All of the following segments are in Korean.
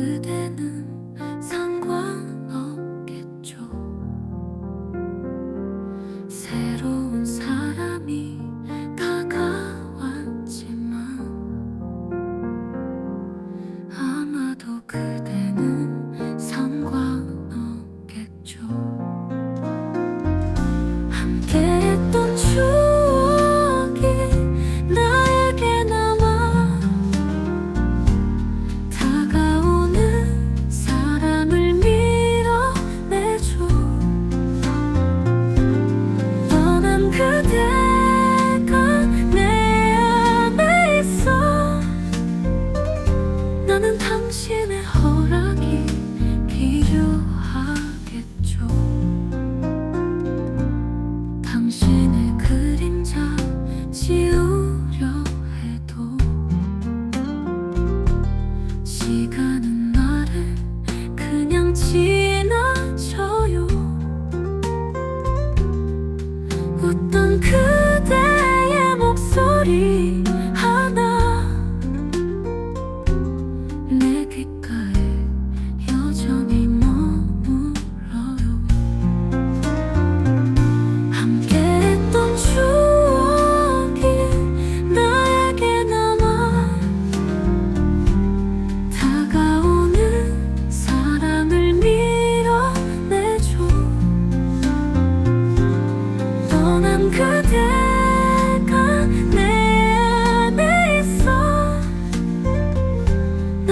그대는 시간은 나를 그냥 지나쳐요. 웃던 그대의 목소리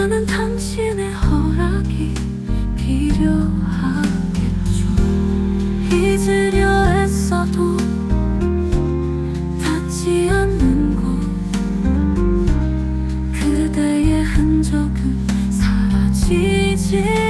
나는 당신의 허락이 필요하겠죠. 잊으려 했어도 닿지 않는 곳. 그대의 흔적은 사라지지